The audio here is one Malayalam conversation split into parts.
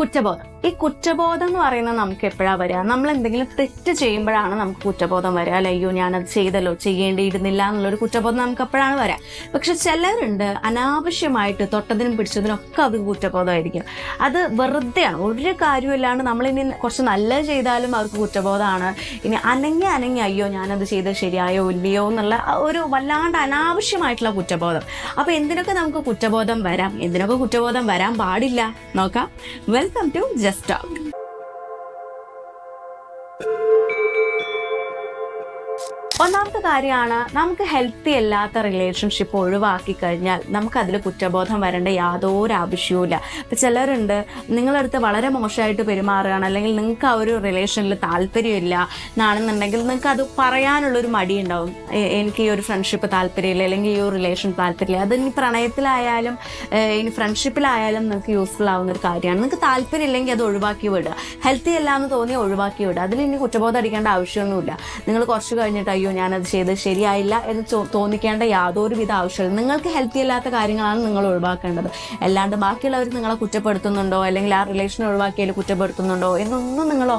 കുറ്റബോധം. ഈ കുറ്റബോധം എന്ന് പറയുന്നത് നമുക്ക് എപ്പോഴാണ് വരിക? നമ്മൾ എന്തെങ്കിലും തെറ്റ് ചെയ്യുമ്പോഴാണ് നമുക്ക് കുറ്റബോധം വരിക. അല്ല അയ്യോ ഞാനത് ചെയ്തല്ലോ ചെയ്യേണ്ടിയിരുന്നില്ല എന്നുള്ളൊരു കുറ്റബോധം നമുക്ക് എപ്പോഴാണ് വരിക? പക്ഷെ ചിലരുണ്ട് അനാവശ്യമായിട്ട് തൊട്ടതിനും പിടിച്ചതിനും ഒക്കെ അവർക്ക് കുറ്റബോധമായിരിക്കും. അത് വെറുതെയാണ്. ഒരു കാര്യമില്ലാണ്ട് നമ്മളിനി കുറച്ച് നല്ലത് ചെയ്താലും അവർക്ക് കുറ്റബോധമാണ്. ഇനി അനങ്ങി അനങ്ങി അയ്യോ ഞാനത് ചെയ്തത് ശരിയായോ ഇല്ലയോ എന്നുള്ള ഒരു വല്ലാണ്ട് അനാവശ്യമായിട്ടുള്ള കുറ്റബോധം. അപ്പോൾ എന്തിനൊക്കെ നമുക്ക് കുറ്റബോധം വരാം? എന്തിനൊക്കെ കുറ്റബോധം വരാൻ പാടില്ല? നോക്കാം. Welcome to Just Talk. ഒന്നാമത്തെ കാര്യമാണ് നമുക്ക് ഹെൽത്തി അല്ലാത്ത റിലേഷൻഷിപ്പ് ഒഴിവാക്കി കഴിഞ്ഞാൽ നമുക്ക് അതിൽ കുറ്റബോധം വരേണ്ട യാതൊരു ആവശ്യവുമില്ല ഇപ്പം ചിലരുണ്ട് നിങ്ങളടുത്ത് വളരെ മോശമായിട്ട് പെരുമാറുകയാണ് അല്ലെങ്കിൽ നിങ്ങൾക്ക് ആ ഒരു റിലേഷനിൽ താല്പര്യമില്ല എന്നാണെന്നുണ്ടെങ്കിൽ നിങ്ങൾക്ക് അത് പറയാനുള്ളൊരു മടി ഉണ്ടാവും എനിക്ക് ഈ ഒരു ഫ്രണ്ട്ഷിപ്പ് താല്പര്യമില്ല അല്ലെങ്കിൽ ഈ ഒരു റിലേഷൻ താല്പര്യമില്ല. അത് ഇനി പ്രണയത്തിലായാലും ഇനി ഫ്രണ്ട്ഷിപ്പിലായാലും നിങ്ങൾക്ക് യൂസ്ഫുൾ ആവുന്ന ഒരു കാര്യമാണ്. നിങ്ങൾക്ക് താല്പര്യമില്ലെങ്കിൽ അത് ഒഴിവാക്കി വിടുക. ഹെൽത്തി അല്ല എന്ന് തോന്നി ഒഴിവാക്കി വിടുക. അതിൽ ഇനി കുറ്റബോധം അടിക്കേണ്ട ആവശ്യമൊന്നുമില്ല. നിങ്ങൾ കുറച്ച് കഴിഞ്ഞിട്ട് അയ്യോ ഞാനത് ചെയ്തത് ശരിയായില്ല എന്ന് തോന്നിക്കേണ്ട യാതൊരു വിധ ആവശ്യമില്ല നിങ്ങൾക്ക് ഹെൽത്തി അല്ലാത്ത കാര്യങ്ങളാണ് നിങ്ങൾ ഒഴിവാക്കേണ്ടത്. അല്ലാണ്ട് ബാക്കിയുള്ളവർ നിങ്ങളെ കുറ്റപ്പെടുത്തുന്നുണ്ടോ? അല്ലെങ്കിൽ ആ റിലേഷൻ ഒഴിവാക്കിയാൽ കുറ്റപ്പെടുത്തുന്നുണ്ടോ? എന്നൊന്നും നിങ്ങൾ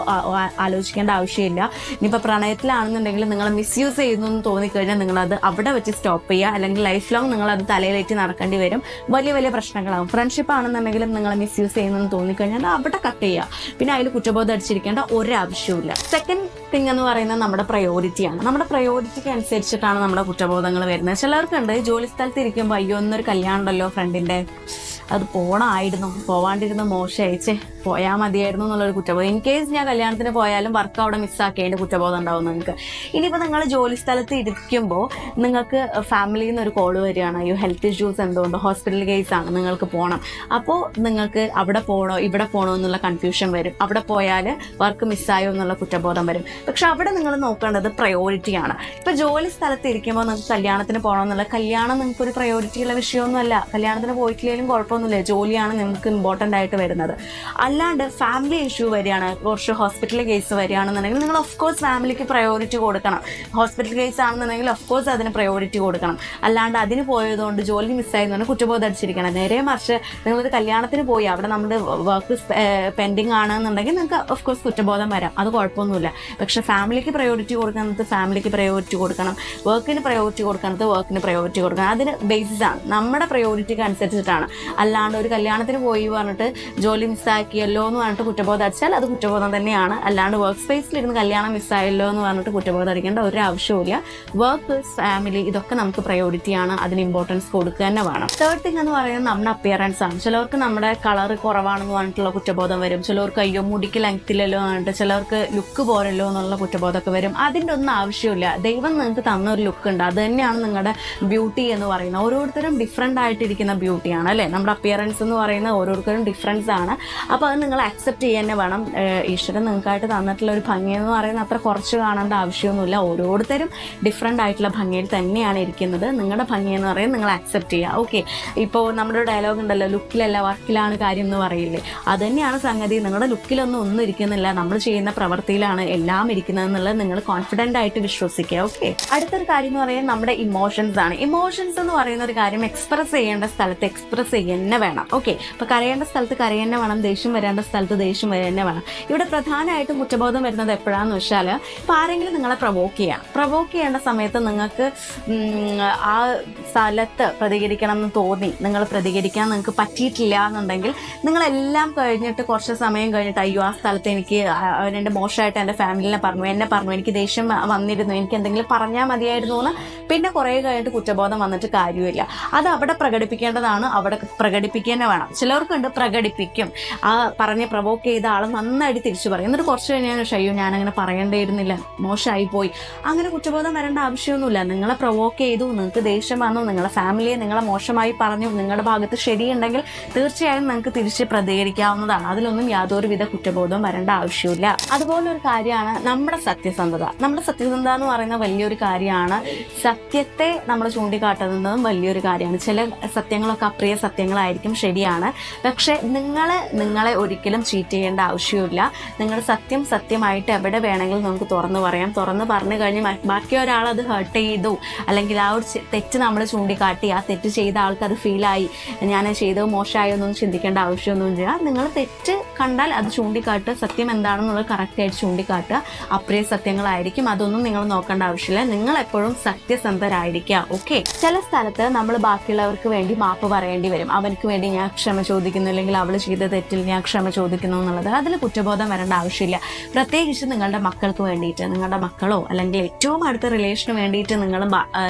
ആലോചിക്കേണ്ട ആവശ്യമില്ല. ഇനിയിപ്പോൾ പ്രണയത്തിലാണെന്നുണ്ടെങ്കിൽ നിങ്ങൾ മിസ് യൂസ് ചെയ്യുന്നു എന്ന് തോന്നിക്കഴിഞ്ഞാൽ നിങ്ങളത് അവിടെ വെച്ച് സ്റ്റോപ്പ് ചെയ്യുക. അല്ലെങ്കിൽ ലൈഫ് ലോങ് നിങ്ങളത് തലയിലേറ്റ് നടക്കേണ്ടി വരും. വലിയ വലിയ പ്രശ്നങ്ങളാകും ഫ്രണ്ട്ഷിപ്പ് ആണെന്നുണ്ടെങ്കിലും നിങ്ങൾ മിസ് യൂസ് ചെയ്യുന്നു എന്ന് തോന്നിക്കഴിഞ്ഞാൽ അവിടെ കട്ട് ചെയ്യുക. പിന്നെ അതിൽ കുറ്റബോധം അടിച്ചിരിക്കേണ്ട ഒരാവശ്യവും ഇല്ല സെക്കൻഡ് തിങ് എന്ന് പറയുന്നത് നമ്മുടെ പ്രയോറിറ്റിയാണ് നമ്മുടെ പ്രയോറിറ്റിക്ക് അനുസരിച്ചിട്ടാണ് നമ്മുടെ കുറ്റബോധങ്ങൾ വരുന്നത്. ചിലർക്കുണ്ട് ജോലി സ്ഥലത്ത് ഇരിക്കുമ്പോൾ അയ്യോ ഒന്നൊരു കല്യാണം ഉണ്ടല്ലോ ഫ്രണ്ടിന്റെ അത് പോണമായിരുന്നു പോവാണ്ടിരുന്ന മോശമായിച്ചേ പോയാൽ മതിയായിരുന്നു എന്നുള്ളൊരു കുറ്റബോധം. ഇൻ കേസ് ഞാൻ കല്യാണത്തിന് പോയാലും വർക്ക് അവിടെ മിസ്സാക്കേണ്ട കുറ്റബോധം ഉണ്ടാവും നിങ്ങൾക്ക്. ഇനിയിപ്പോൾ നിങ്ങൾ ജോലി സ്ഥലത്ത് ഇരിക്കുമ്പോൾ നിങ്ങൾക്ക് ഫാമിലിയിൽ നിന്ന് ഒരു കോൾ വരികയാണ്. അയ്യോ ഹെൽത്ത് ഇഷ്യൂസ് എന്തുകൊണ്ട്? ഹോസ്പിറ്റൽ കേസ് ആണ്. നിങ്ങൾക്ക് പോകണം അപ്പോൾ നിങ്ങൾക്ക് അവിടെ പോകണോ ഇവിടെ പോകണോ എന്നുള്ള കൺഫ്യൂഷൻ വരും. അവിടെ പോയാൽ വർക്ക് മിസ്സായോ എന്നുള്ള കുറ്റബോധം വരും. പക്ഷെ അവിടെ നിങ്ങൾ നോക്കേണ്ടത് പ്രയോറിറ്റിയാണ് ഇപ്പോൾ ജോലി സ്ഥലത്ത് ഇരിക്കുമ്പോൾ നിങ്ങൾക്ക് കല്യാണത്തിന് പോകണം എന്നുള്ള കല്യാണം നിങ്ങൾക്ക് ഒരു പ്രയോറിറ്റിയുള്ള വിഷയമൊന്നുമല്ല. കല്യാണത്തിന് പോയിട്ടില്ലെങ്കിലും കുഴപ്പമൊന്നുമില്ല. ജോലിയാണ് നിങ്ങൾക്ക് ഇമ്പോർട്ടന്റ് ആയിട്ട് വരുന്നത്. അല്ലാണ്ട് ഫാമിലി ഇഷ്യൂ വരികയാണ്. കുറച്ച് ഹോസ്പിറ്റൽ കേസ് വരികയാണെന്നുണ്ടെങ്കിൽ നിങ്ങൾ ഓഫ് കോഴ്സ് ഫാമിലിക്ക് പ്രയോറിറ്റി കൊടുക്കണം. ഹോസ്പിറ്റൽ കേസ് ആണെന്നുണ്ടെങ്കിൽ ഓഫ് കോഴ്സ് അതിന് പ്രയോറിറ്റി കൊടുക്കണം. അല്ലാണ്ട് അതിന് പോയതുകൊണ്ട് ജോലി മിസ്സായതുകൊണ്ട് കുറ്റബോധം അടിച്ചിരിക്കണം. നേരെ മറിച്ച് നിങ്ങളൊരു കല്യാണത്തിന് പോയി അവിടെ നമ്മുടെ വർക്ക് പെൻഡിങ് ആണെന്നുണ്ടെങ്കിൽ നിങ്ങൾക്ക് ഓഫ് കോഴ്സ് കുറ്റബോധം വരാം. അത് കുഴപ്പമൊന്നുമില്ല. പക്ഷേ ഫാമിലിക്ക് പ്രയോറിറ്റി കൊടുക്കുന്നത് ഫാമിലിക്ക് പ്രയോറിറ്റി കൊടുക്കണം. വർക്കിന് പ്രയോറിറ്റി കൊടുക്കുന്നത് വർക്കിന് പ്രയോറിറ്റി കൊടുക്കണം. അതിന് ബേസിസ് ആണ്. നമ്മുടെ പ്രയോറിറ്റിക്ക് അനുസരിച്ചിട്ടാണ്. അല്ലാണ്ട് ഒരു കല്യാണത്തിന് പോയി പറഞ്ഞിട്ട് ജോലി മിസ്സാക്കിയല്ലോ എന്ന് പറഞ്ഞിട്ട് കുറ്റബോധം അടിച്ചാൽ അത് കുറ്റബോധം തന്നെയാണ്. അല്ലാണ്ട് വർക്ക് സ്പേസിലിരുന്ന് കല്യാണം മിസ്സായല്ലോ എന്ന് പറഞ്ഞിട്ട് കുറ്റബോധം അടിക്കേണ്ട ഒരു ആവശ്യവുമില്ല. വർക്ക് ഫാമിലി ഇതൊക്കെ നമുക്ക് പ്രയോറിറ്റിയാണ് അതിന് ഇമ്പോർട്ടൻസ് കൊടുക്കുക തന്നെ വേണം. തേർഡ് തിങ് എന്ന് പറയുന്നത് നമ്മുടെ അപ്പിയറൻസ് ആണ്. ചിലവർക്ക് നമ്മുടെ കളർ കുറവാണെന്ന് പറഞ്ഞിട്ടുള്ള കുറ്റബോധം വരും. ചിലവർക്ക് അയ്യോ മുടിക്ക് ലെങ്ത്തില്ലല്ലോ എന്നിട്ട് ചിലവർക്ക് ലുക്ക് പോരല്ലോ എന്നുള്ള കുറ്റബോധമൊക്കെ വരും. അതിന്റെ ഒന്നും ആവശ്യമില്ല. ദൈവം നിങ്ങൾക്ക് തന്ന ഒരു ലുക്ക് ഉണ്ട്. അത് തന്നെയാണ് നിങ്ങളുടെ ബ്യൂട്ടി എന്ന് പറയുന്നത്. ഓരോരുത്തരും ഡിഫറെന്റ് ആയിട്ടിരിക്കുന്ന ബ്യൂട്ടിയാണ് അല്ലേ? നമ്മുടെ അപ്പിയറൻസ് എന്ന് പറയുന്നത് ഓരോരുത്തരും ഡിഫറൻസ് ആണ്. അപ്പോൾ അത് നിങ്ങൾ അക്സെപ്റ്റ് ചെയ്യുക വേണം. ഈശ്വരൻ നിങ്ങൾക്കായിട്ട് തന്നിട്ടുള്ള ഒരു ഭംഗി എന്ന് പറയുന്നത് അത്ര കുറച്ച് കാണേണ്ട ആവശ്യമൊന്നുമില്ല. ഓരോരുത്തരും ഡിഫറെന്റ് ആയിട്ടുള്ള ഭംഗിയിൽ തന്നെയാണ് ഇരിക്കുന്നത്. നിങ്ങളുടെ ഭംഗി എന്ന് പറയുന്നത് നിങ്ങൾ അക്സെപ്റ്റ് ചെയ്യുക ഓക്കെ ഇപ്പോൾ നമ്മുടെ ഡയലോഗ് ഉണ്ടല്ലോ ലുക്കിലല്ല വർക്കിലാണ് കാര്യം എന്ന് പറയില്ലേ? അത് തന്നെയാണ് സംഗതി. നിങ്ങളുടെ ലുക്കിലൊന്നും ഒന്നും ഇരിക്കുന്നില്ല. നമ്മൾ ചെയ്യുന്ന പ്രവൃത്തിയിലാണ് എല്ലാം ഇരിക്കുന്നത് എന്നുള്ളത് നിങ്ങൾ കോൺഫിഡന്റ് ആയിട്ട് വിശ്വസിക്കുക. ഓക്കെ അടുത്തൊരു കാര്യം എന്ന് പറയുന്നത് നമ്മുടെ ഇമോഷൻസ് ആണ്. ഇമോഷൻസ് എന്ന് പറയുന്ന ഒരു കാര്യം എക്സ്പ്രസ് ചെയ്യേണ്ട സ്ഥലത്ത് എക്സ്പ്രസ് ചെയ്യുന്ന വേണം. ഓക്കെ അപ്പോൾ കരയേണ്ട സ്ഥലത്ത് കരയേണ്ട വേണം. ദേഷ്യം വരേണ്ട സ്ഥലത്ത് ദേഷ്യം വരെ തന്നെ വേണം. ഇവിടെ പ്രധാനമായിട്ടും കുറ്റബോധം വരുന്നത് എപ്പോഴാന്ന് വെച്ചാൽ ഇപ്പോൾ ആരെങ്കിലും നിങ്ങളെ പ്രവോക്ക് ചെയ്യാം. പ്രവോക്ക് ചെയ്യേണ്ട സമയത്ത് നിങ്ങൾക്ക് ആ സ്ഥലത്ത് പ്രതികരിക്കണം എന്ന് തോന്നി. നിങ്ങൾ പ്രതികരിക്കാൻ നിങ്ങൾക്ക് പറ്റിയിട്ടില്ല എന്നുണ്ടെങ്കിൽ നിങ്ങളെല്ലാം കഴിഞ്ഞിട്ട് കുറച്ച് സമയം കഴിഞ്ഞിട്ട് അയ്യോ ആ സ്ഥലത്ത് എനിക്ക് എന്റെ മോശമായിട്ട് എന്റെ ഫാമിലിനെ പറഞ്ഞു എന്നെ പറഞ്ഞു എനിക്ക് ദേഷ്യം വന്നിരുന്നു എനിക്ക് എന്തെങ്കിലും പറഞ്ഞാൽ മതിയായിരുന്നു എന്ന് പിന്നെ കുറേ കഴിഞ്ഞിട്ട് കുറ്റബോധം വന്നിട്ട് കാര്യമില്ല. അത് അവിടെ പ്രകടിപ്പിക്കേണ്ടതാണ് അവിടെ പ്രകടിപ്പിക്കുക വേണം. ചിലർക്കുണ്ട് പ്രകടിപ്പിക്കും. ആ പറഞ്ഞ് പ്രവോക്ക് ചെയ്ത ആൾ നന്നായിട്ട് തിരിച്ചു പറയും. എന്നിട്ട് കുറച്ച് കഴിഞ്ഞാൽ ഷയ്യോ ഞാനങ്ങനെ പറയേണ്ടിയിരുന്നില്ല. മോശമായി പോയി അങ്ങനെ കുറ്റബോധം വരേണ്ട ആവശ്യമൊന്നുമില്ല. നിങ്ങളെ പ്രവോക്ക് ചെയ്തു നിങ്ങൾക്ക് ദേഷ്യം വന്നു നിങ്ങളെ ഫാമിലിയെ നിങ്ങളെ മോശമായി പറഞ്ഞു നിങ്ങളുടെ ഭാഗത്ത് ശരിയുണ്ടെങ്കിൽ തീർച്ചയായും നിങ്ങൾക്ക് തിരിച്ച് പ്രതികരിക്കാവുന്നതാണ്. അതിലൊന്നും യാതൊരു വിധ കുറ്റബോധവും വരേണ്ട ആവശ്യമില്ല. അതുപോലെ ഒരു കാര്യമാണ് നമ്മുടെ സത്യസന്ധത. നമ്മുടെ സത്യസന്ധത എന്ന് പറയുന്ന വലിയൊരു കാര്യമാണ് സത്യം സത്യത്തെ നമ്മൾ ചൂണ്ടിക്കാട്ടുന്നതും വലിയൊരു കാര്യമാണ്. ചില സത്യങ്ങളൊക്കെ അപ്രിയ സത്യങ്ങളായിരിക്കും ശരിയാണ്. പക്ഷേ നിങ്ങൾ നിങ്ങളെ ഒരിക്കലും ചീറ്റ് ചെയ്യേണ്ട ആവശ്യമില്ല. നിങ്ങൾ സത്യം സത്യമായിട്ട് എവിടെ വേണമെങ്കിലും നമുക്ക് തുറന്നു പറയാം. തുറന്ന് പറഞ്ഞു കഴിഞ്ഞ് ബാക്കി ഒരാൾ അത് ഹേർട്ട് ചെയ്തു. അല്ലെങ്കിൽ ആ ഒരു തെറ്റ് നമ്മൾ ചൂണ്ടിക്കാട്ടി ആ തെറ്റ് ചെയ്ത ആൾക്ക് അത് ഫീലായി ഞാൻ ചെയ്തത് മോശമായോ എന്നൊന്നും ചിന്തിക്കേണ്ട ആവശ്യമൊന്നുമില്ല. നിങ്ങൾ തെറ്റ് കണ്ടാൽ അത് ചൂണ്ടിക്കാട്ടുക. സത്യം എന്താണെന്നുള്ളത് കറക്റ്റായിട്ട് ചൂണ്ടിക്കാട്ടുക. അപ്രിയ സത്യങ്ങളായിരിക്കും. അതൊന്നും നിങ്ങൾ നോക്കേണ്ട ആവശ്യമില്ല. നിങ്ങൾ എപ്പോഴും സത്യസന്ധരായിരിക്കുക ഓക്കെ ചില സ്ഥലത്ത് നമ്മൾ ബാക്കിയുള്ളവർക്ക് വേണ്ടി മാപ്പ് പറയേണ്ടി വരും. അവർക്ക് വേണ്ടി ഞാൻ ക്ഷമ ചോദിക്കുന്നു അല്ലെങ്കിൽ അവൾ ചെയ്ത തെറ്റിൽ ഞാൻ ക്ഷമ ചോദിക്കുന്നു എന്നുള്ളത് അതിൽ കുറ്റബോധം വരേണ്ട ആവശ്യമില്ല. പ്രത്യേകിച്ച് നിങ്ങളുടെ മക്കൾക്ക് വേണ്ടിയിട്ട് നിങ്ങളുടെ മക്കളോ അല്ലെങ്കിൽ ഏറ്റവും അടുത്ത റിലേഷന് വേണ്ടിയിട്ട് നിങ്ങൾ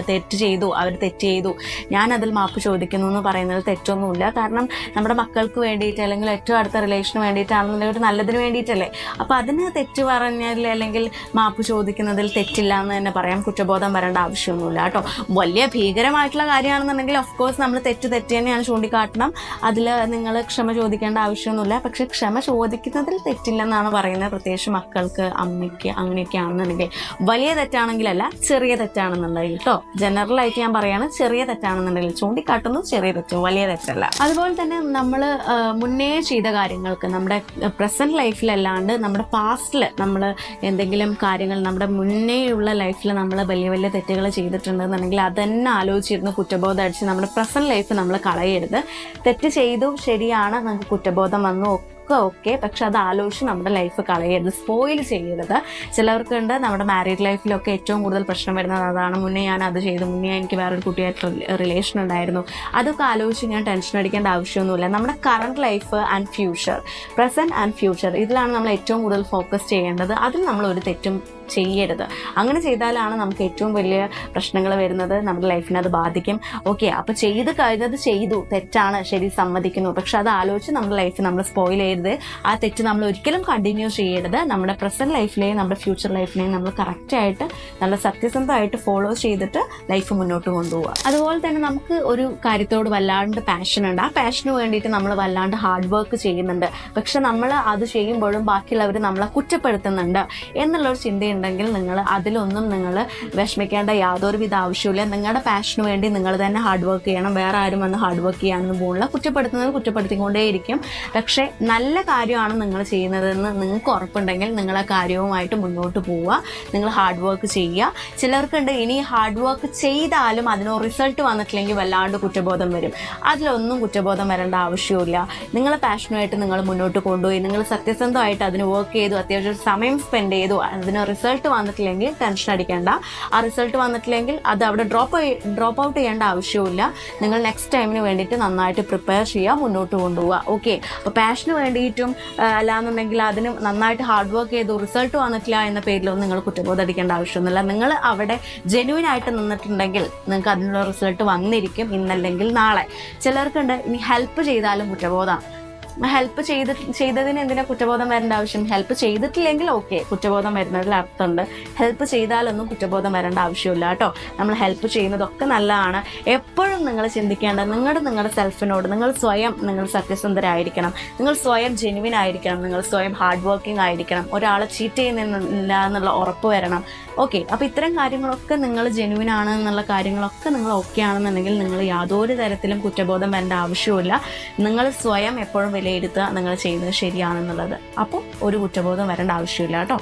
തെറ്റ് ചെയ്തു അവർ തെറ്റ് ചെയ്തു ഞാൻ അതിൽ മാപ്പ് ചോദിക്കുന്നു എന്ന് പറയുന്നത് തെറ്റൊന്നുമില്ല. കാരണം നമ്മുടെ മക്കൾക്ക് വേണ്ടിയിട്ട് അല്ലെങ്കിൽ ഏറ്റവും അടുത്ത റിലേഷന് വേണ്ടിയിട്ടാണെന്നുണ്ടെങ്കിൽ ഒരു നല്ലതിന് വേണ്ടിയിട്ടല്ലേ? അപ്പോൾ അതിന് തെറ്റ് പറഞ്ഞാൽ അല്ലെങ്കിൽ മാപ്പ് ചോദിക്കുന്നതിൽ തെറ്റില്ല എന്ന് തന്നെ പറയാം കുറ്റബോധം വരേണ്ട ആവശ്യമൊന്നുമില്ല. കേട്ടോ. വലിയ ഭീകരമായിട്ടുള്ള കാര്യമാണെന്നുണ്ടെങ്കിൽ ഓഫ് കോഴ്സ് നമ്മൾ തെറ്റ് തെറ്റ് തന്നെയാണ് ചൂണ്ടിക്കാട്ടണം. അതിൽ നിങ്ങൾ ക്ഷമ ചോദിക്കേണ്ട ആവശ്യമൊന്നുമില്ല. പക്ഷെ ക്ഷമ ചോദിക്കുന്നതിൽ തെറ്റില്ലെന്നാണ് പറയുന്നത് പ്രത്യേകിച്ച് മക്കൾക്ക് അമ്മയ്ക്ക് അങ്ങനെയൊക്കെ ആണെന്നുണ്ടെങ്കിൽ വലിയ തെറ്റാണെങ്കിലല്ല ചെറിയ തെറ്റാണെന്നുണ്ടെങ്കിൽ കേട്ടോ. ജനറലായിട്ട് ഞാൻ പറയാണ് ചെറിയ തെറ്റാണെന്നുണ്ടെങ്കിൽ ചൂണ്ടിക്കാട്ടുന്നത് ചെറിയ തെറ്റും വലിയ തെറ്റല്ല. അതുപോലെ തന്നെ നമ്മൾ മുന്നേ ചെയ്ത കാര്യങ്ങൾക്ക് നമ്മുടെ പ്രസന്റ് ലൈഫിലല്ലാണ്ട് നമ്മുടെ പാസ്റ്റിൽ നമ്മൾ എന്തെങ്കിലും കാര്യങ്ങൾ നമ്മുടെ മുന്നേയുള്ള ലൈഫിൽ നമ്മൾ വലിയ വലിയ തെറ്റുകൾ ചെയ്തിട്ടുണ്ടെന്നുണ്ടെങ്കിൽ അതന്നെ ആലോചിച്ചിരുന്ന് കുറ്റബോധം അടിച്ച് നമ്മുടെ പ്രസന്റ് ലൈഫ് നമ്മൾ കളയരുത്. തെറ്റ് ചെയ്തു ശരിയാണ് നമുക്ക് കുറ്റബോധം വന്നു ഒക്കെ ഓക്കെ പക്ഷെ അത് ആലോചിച്ച് നമ്മുടെ ലൈഫ് കളയരുത് സ്പോയിൽ ചെയ്യരുത്. ചിലവർക്കുണ്ട് നമ്മുടെ മാരീഡ് ലൈഫിലൊക്കെ ഏറ്റവും കൂടുതൽ പ്രശ്നം വരുന്നത് അതാണ്. മുന്നേ ഞാൻ അത് ചെയ്തു മുന്നേ എനിക്ക് വേറൊരു കുട്ടിയായിട്ട് റിലേഷൻ ഉണ്ടായിരുന്നു. അതൊക്കെ ആലോചിച്ച് ഞാൻ ടെൻഷൻ അടിക്കേണ്ട ആവശ്യമൊന്നുമില്ല. നമ്മുടെ current life and future present and future ഇതിലാണ് നമ്മൾ ഏറ്റവും കൂടുതൽ ഫോക്കസ് ചെയ്യേണ്ടത്. അതിൽ നമ്മൾ ഒരു തെറ്റും ചെയ്യരുത്. അങ്ങനെ ചെയ്താലാണ് നമുക്ക് ഏറ്റവും വലിയ പ്രശ്നങ്ങൾ വരുന്നത്. നമ്മുടെ ലൈഫിനെ അത് ബാധിക്കും. ഓക്കെ അപ്പോൾ ചെയ്ത് കഴിഞ്ഞത് ചെയ്തു. തെറ്റാണ്. ശരി സമ്മതിക്കുന്നു. പക്ഷെ അത് ആലോചിച്ച് നമ്മുടെ ലൈഫ് നമ്മൾ സ്പോയിൽ ചെയ്യരുത്. ആ തെറ്റ് നമ്മൾ ഒരിക്കലും കണ്ടിന്യൂ ചെയ്യരുത്. നമ്മുടെ പ്രസന്റ് ലൈഫിലെയും നമ്മുടെ ഫ്യൂച്ചർ ലൈഫിനെയും നമ്മൾ കറക്റ്റായിട്ട് നല്ല സത്യസന്ധമായിട്ട് ഫോളോ ചെയ്തിട്ട് ലൈഫ് മുന്നോട്ട് കൊണ്ടുപോകുക അതുപോലെ തന്നെ നമുക്ക് ഒരു കാര്യത്തോട് വല്ലാണ്ട് പാഷൻ ഉണ്ട്. ആ പാഷന് വേണ്ടിയിട്ട് നമ്മൾ വല്ലാണ്ട് ഹാർഡ് വർക്ക് ചെയ്യുന്നുണ്ട്. പക്ഷെ നമ്മൾ അത് ചെയ്യുമ്പോഴും ബാക്കിയുള്ളവർ നമ്മളെ കുറ്റപ്പെടുത്തുന്നുണ്ട്. എന്നുള്ളൊരു ചിന്തയുണ്ടെങ്കിൽ നിങ്ങൾ അതിലൊന്നും നിങ്ങൾ വിഷമിക്കേണ്ട യാതൊരുവിധ ആവശ്യമില്ല നിങ്ങളുടെ പാഷന് വേണ്ടി നിങ്ങൾ തന്നെ ഹാർഡ് വർക്ക് ചെയ്യണം. വേറെ ആരും വന്ന് ഹാർഡ് വർക്ക് ചെയ്യാനൊന്നും പോകുന്നില്ല കുറ്റപ്പെടുത്തുന്നത് കുറ്റപ്പെടുത്തിക്കൊണ്ടേയിരിക്കും. പക്ഷേ നല്ല കാര്യമാണ് നിങ്ങൾ ചെയ്യുന്നതെന്ന് നിങ്ങൾക്ക് ഉറപ്പുണ്ടെങ്കിൽ നിങ്ങൾ ആ കാര്യവുമായിട്ട് മുന്നോട്ട് പോവുക. നിങ്ങൾ ഹാർഡ് വർക്ക് ചെയ്യുക. ചിലർക്കുണ്ട് ഇനി ഹാർഡ് വർക്ക് ചെയ്താലും അതിന് റിസൾട്ട് വന്നിട്ടില്ലെങ്കിൽ വല്ലാണ്ട് കുറ്റബോധം വരും. അതിലൊന്നും കുറ്റബോധം വരേണ്ട ആവശ്യമില്ല നിങ്ങളെ പാഷനുമായിട്ട് നിങ്ങൾ മുന്നോട്ട് കൊണ്ടുപോയി. നിങ്ങൾ സത്യസന്ധമായിട്ട് അതിന് വർക്ക് ചെയ്തു അത്യാവശ്യം സമയം സ്പെൻഡ് ചെയ്തു അതിന് റിസൾട്ട് വന്നിട്ടില്ലെങ്കിൽ ടെൻഷൻ അടിക്കേണ്ട. ആ റിസൾട്ട് വന്നിട്ടില്ലെങ്കിൽ അത് അവിടെ ഡ്രോപ്പ് ഡ്രോപ്പ് ഔട്ട് ചെയ്യേണ്ട ആവശ്യമില്ല നിങ്ങൾ നെക്സ്റ്റ് ടൈമിന് വേണ്ടിയിട്ട് നന്നായിട്ട് പ്രിപ്പയർ ചെയ്യുക മുന്നോട്ട് കൊണ്ടുപോവുക. ഓക്കെ അപ്പോൾ പാഷന് വേണ്ടിയിട്ടും അല്ലാന്നുണ്ടെങ്കിൽ അതിന് നന്നായിട്ട് ഹാർഡ് വർക്ക് ചെയ്തു റിസൾട്ട് വന്നിട്ടില്ല എന്ന പേരിലൊന്നും നിങ്ങൾ കുറ്റബോധം അടിക്കേണ്ട ആവശ്യമൊന്നുമില്ല. നിങ്ങൾ അവിടെ ജെന്യൂൻ ആയിട്ട് നിന്നിട്ടുണ്ടെങ്കിൽ നിങ്ങൾക്ക് അതിനുള്ള റിസൾട്ട് വന്നിരിക്കും ഇന്നല്ലെങ്കിൽ നാളെ. ചിലർക്കുണ്ട് ഇനി ഹെൽപ്പ് ചെയ്താലും കുറ്റബോധമാണ്. ഹെൽപ്പ് ചെയ്ത് ചെയ്തതിന് എന്തിനാ കുറ്റബോധം വരേണ്ട ആവശ്യം? ഹെൽപ്പ് ചെയ്തിട്ടില്ലെങ്കിൽ ഓക്കെ കുറ്റബോധം വരുന്നതിൽ അർത്ഥമുണ്ട്. ഹെൽപ്പ് ചെയ്താലൊന്നും കുറ്റബോധം വരേണ്ട ആവശ്യമില്ല കേട്ടോ. നമ്മൾ ഹെൽപ്പ് ചെയ്യുന്നതൊക്കെ നല്ലതാണ്. എപ്പോഴും നിങ്ങൾ ചിന്തിക്കേണ്ടത് നിങ്ങളുടെ നിങ്ങളുടെ സെൽഫിനോട് നിങ്ങൾ സ്വയം നിങ്ങൾ സത്യസന്ധരായിരിക്കണം. നിങ്ങൾ സ്വയം ജെനുവിൻ ആയിരിക്കണം. നിങ്ങൾ സ്വയം ഹാർഡ് വർക്കിംഗ് ആയിരിക്കണം. ഒരാളെ ചീറ്റ് ചെയ്യുന്നില്ല എന്നുള്ള ഉറപ്പ് വരണം. ഓക്കെ അപ്പോൾ ഇത്തരം കാര്യങ്ങളൊക്കെ നിങ്ങൾ ജെനുവിൻ ആണ് എന്നുള്ള കാര്യങ്ങളൊക്കെ നിങ്ങൾ ഓക്കെ ആണെന്നുണ്ടെങ്കിൽ നിങ്ങൾ യാതൊരു തരത്തിലും കുറ്റബോധം വരേണ്ട ആവശ്യമില്ല നിങ്ങൾ സ്വയം എപ്പോഴും വിലയിരുത്തുക നിങ്ങൾ ചെയ്യുന്നത് ശരിയാണെന്നുള്ളത്. അപ്പോൾ ഒരു കുറ്റബോധം വരേണ്ട ആവശ്യമില്ല കേട്ടോ.